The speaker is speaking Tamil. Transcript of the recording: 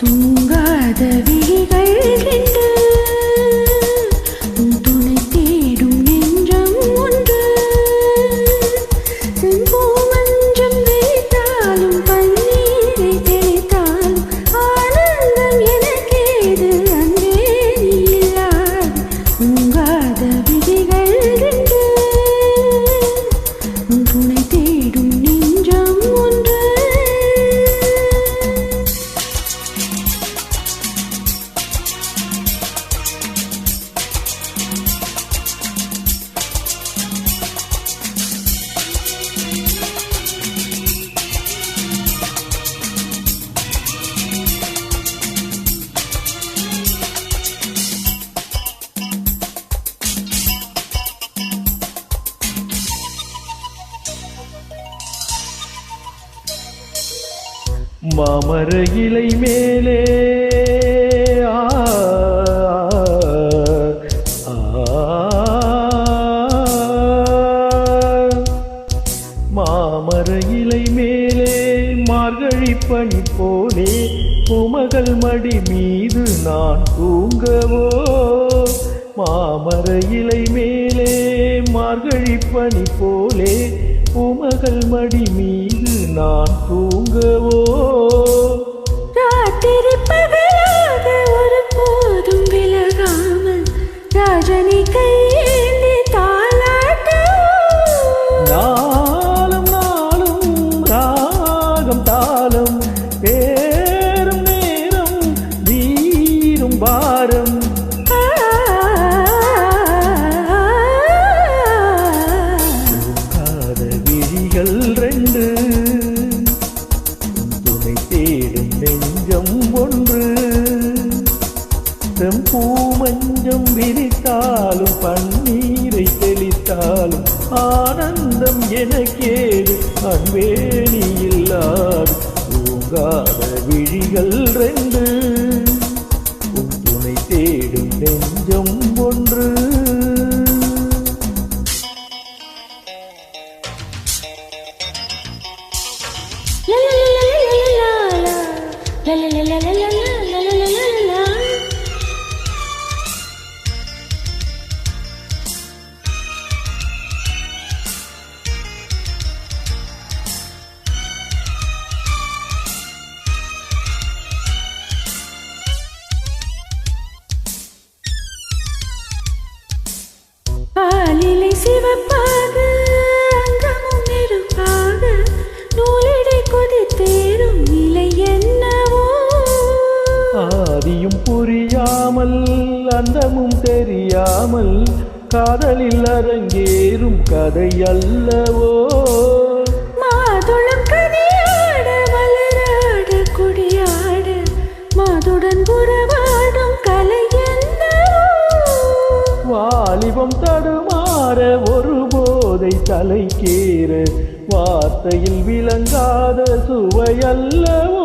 தூங்காத மாமர இலை மேலே மாமர இலை மேலே மார்கழி பணி போலே குமகள் மடி மீது நான் தூங்கவோ. மாமர இலை மேலே மார்கழி பணி போலே உமகள் மடி மீது நான் தூங்கவோ? ராத்திரி பகல் மஞ்சம் விரித்தாலும் பன்னீரை தெளித்தாலும் ஆனந்தம் எனக்கேது அன்பேணி இல்லாது தூங்காத விழிகள் ரெண்டு உன் துணை தேடும் நெஞ்சம் ஒன்று லா, லா, லா, லா, ஆதியும் புரியாமல் அந்தமும் தெரியாமல் காதலில் அரங்கேறும் கதை அல்லவோ? மாதுளம் கனியாட மலராட குடியாட மாதுடன் புறவாடும் கலை வாலிபம் தடுமாற ஒரு போதை தலைக்கேற வார்த்தையில் விளங்காத சுவையல்லவோ